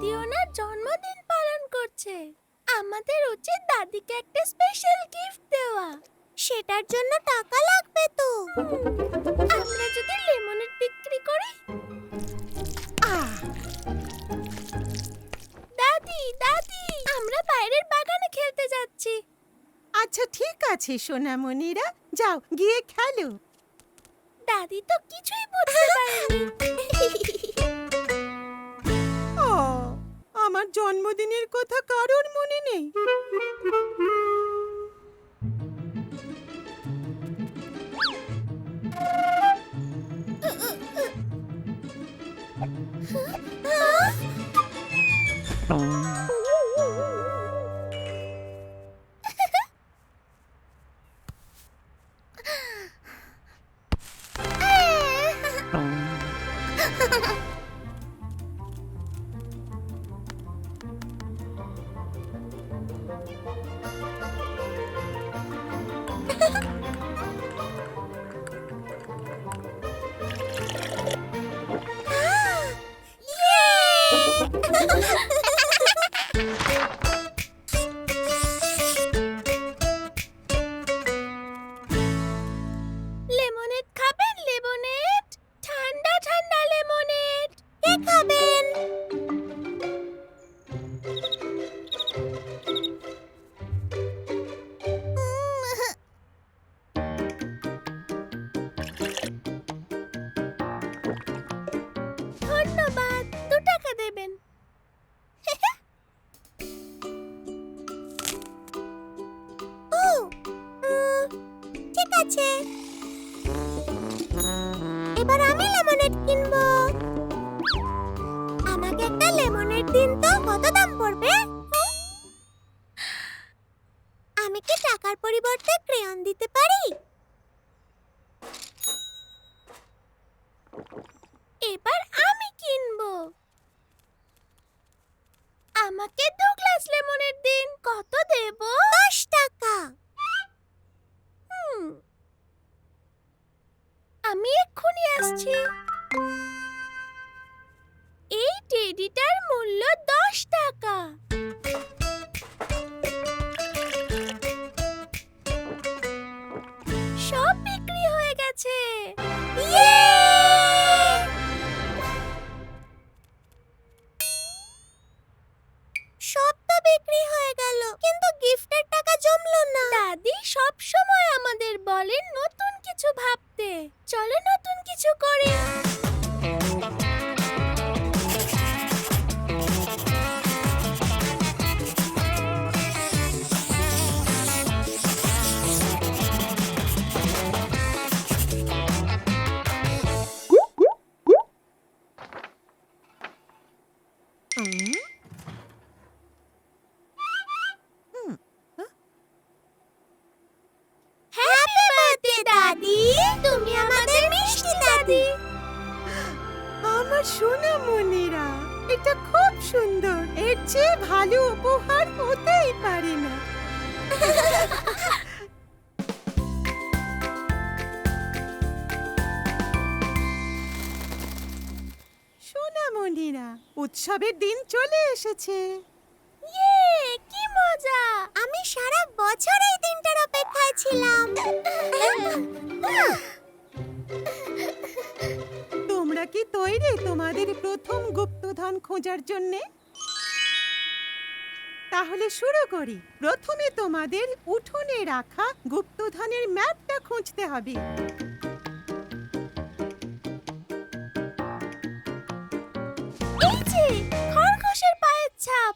দাদি ওনার জন্মদিন পালন করছে। আমাদের উচিত দাদিকে একটা স্পেশাল গিফট দেওয়া। সেটার জন্য টাকা লাগবে তো। আমরা যদি লেমনেড বিক্রি করি? দাদি দাদি আমরা বাইরের বাগানে খেলতে যাচ্ছি। আচ্ছা ঠিক আছে সোনামণিরা। যাও গিয়ে খেলো। দাদি তো কিছুই বুঝতে পারেনি। আমার জন্মদিনের কথা কারোর মনে নেই। লেমনেড আমি কি টাকার পরিবর্তে ক্রেয়ন দিতে পারি? এবার আমি কিনবো। আমাকে দু গ্লাস লেমনের দিন কত দেব? দশ টাকা। আমি এক্ষুনি আসছি। এই টেডিটার দাদি। আমার সোনামণিরা এটা খুব সুন্দর। এর চেয়ে ভালো উপহার হতেই পারে না। সোনামণিরা উৎসবের দিন চলে এসেছে। ইয়ে কি মজা! আমি সারা বছর এই দিনটার অপেক্ষায় ছিলাম। তোমরা কি তৈরি তোমাদের প্রথম গুপ্তধন খোঁজার জন্যে? তাহলে শুরু করি। প্রথমে তোমাদের উঠোনে রাখা গুপ্তধনের ম্যাপটা খুঁজতে হবে। এই যে পায়ের ছাপ!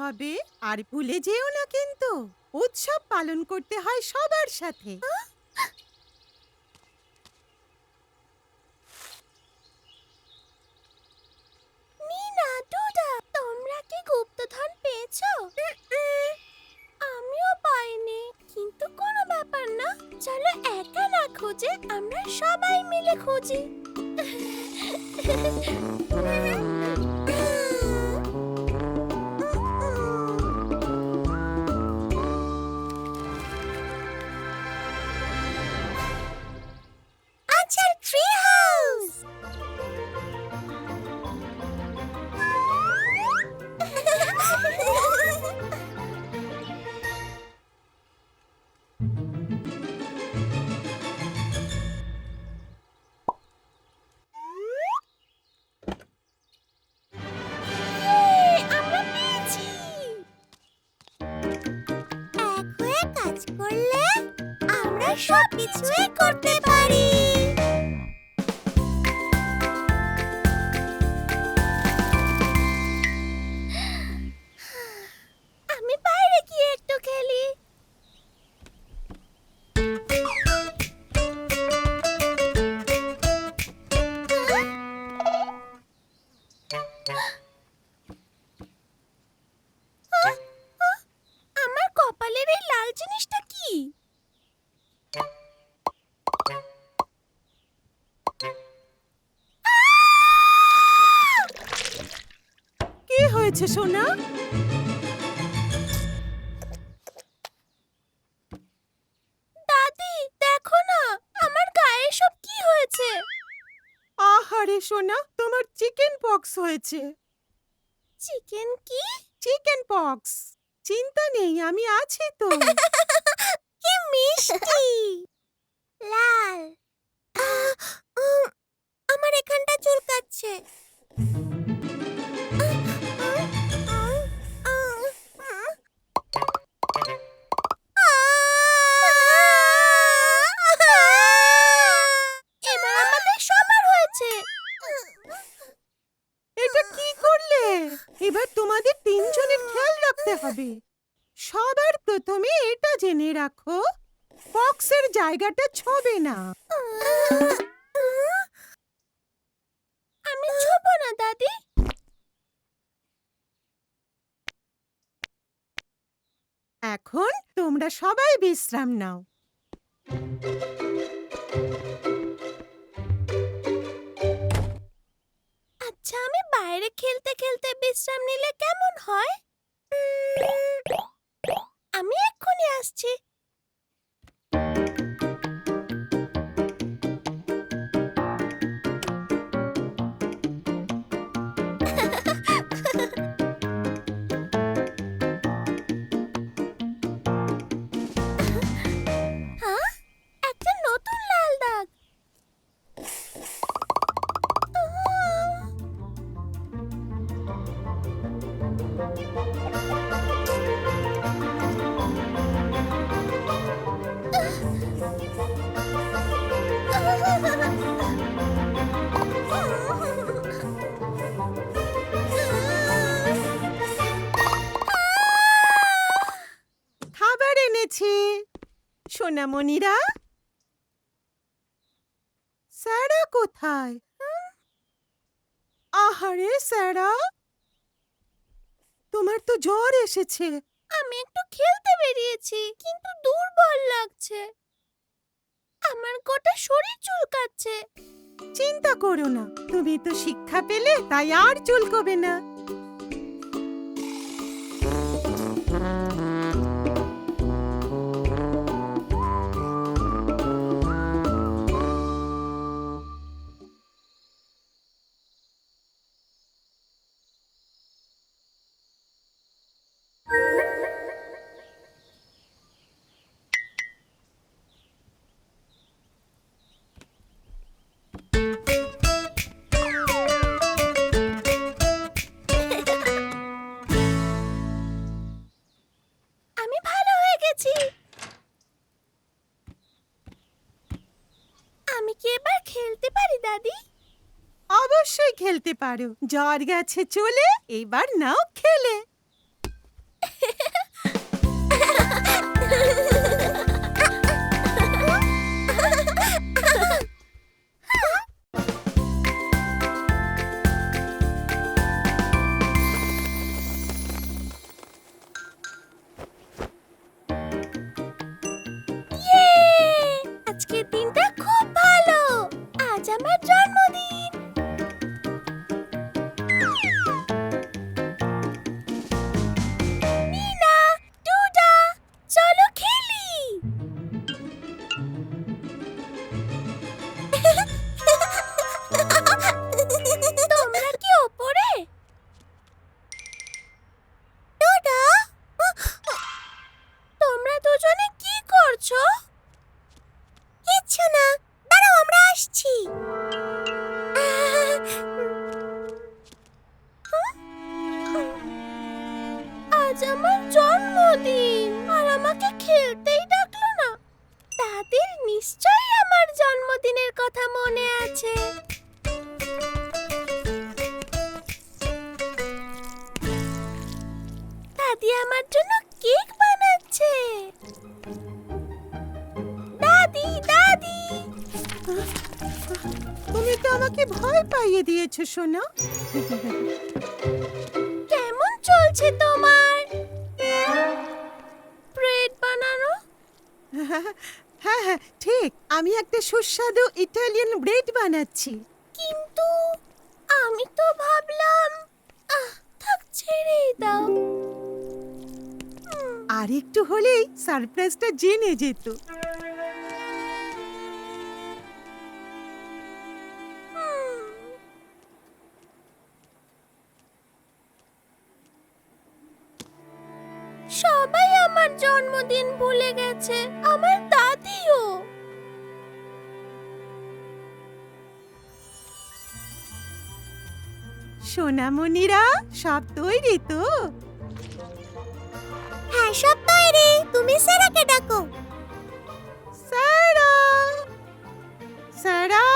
হবে আর ভুলে যেও না কিন্তু। উৎসব পালন করতে হয় সবার সাথে। তোমরা কি পেয়েছ? আমিও পাইনি, কিন্তু কোনো ব্যাপার না। চলো না খুঁজে, আমরা সবাই মিলে খুঁজি। সব কিছুই কি হয়েছে সোনা? দাদি দেখো না আমার গায়ে সব কি হয়েছে? আহারে সোনা তোমার চিকেন পক্স হয়েছে। চিকেন কি? Chicken pox. চিন্তা নেই আমি আছি তো। কি মিষ্টি। লাল। আমার এখানটা চুলকাচ্ছে। তিনজনের খেয়াল রাখতে হবে। সবার প্রথমে এটা জেনে রাখো পক্সের জায়গাটা ছবে না। আমি ছোবো না দাদি। এখন তোমরা সবাই বিশ্রাম নাও। আমি বাইরে খেলতে খেলতে বিশ্রাম নিলে কেমন হয়? আমি এক্ষুনি আসছি। সোনামণিরা স্যারা কোথায়? আহারে স্যারা! তোমার তো জ্বর এসেছে। আমি একটু খেলতে বেরিয়েছি কিন্তু দুর্বল লাগছে। আমার গোটা শরীর চুলকাচ্ছে। চিন্তা করো না তুমি তো শিক্ষা পেলে তাই আর চুলকবে না। আমি ভালো হয়ে গেছি। আমি কি এবার খেলতে পারি, দাদি? অবশ্যই খেলতে পারো। জ্বর গেছে চলে, এবার নাও খেলে। কথা মনে আছে। দাদি আমার জন্য কেক বানাচ্ছে। দাদি দাদি। তুমি তো আমাকে ভয় পাইয়ে দিয়েছ সোনা। কেমন চলছে তোমার? হ্যাঁ হ্যাঁ ঠিক। আমি একটা সুস্বাদু ইটালিয়ান ব্রেড বানাচ্ছি। কিন্তু আমি তো ভাবলাম আহ থাক ছেড়েই দাও। আর একটু হলেই সারপ্রাইজটা জেনে যেত। সবাই আমার জন্মদিন ভুলে গেছে। আমার দাদিও। সোনামণিরা সব তৈরি তো? হ্যাঁ সব তৈরি। তুমি সেরাকে ডাকো। সারা সারা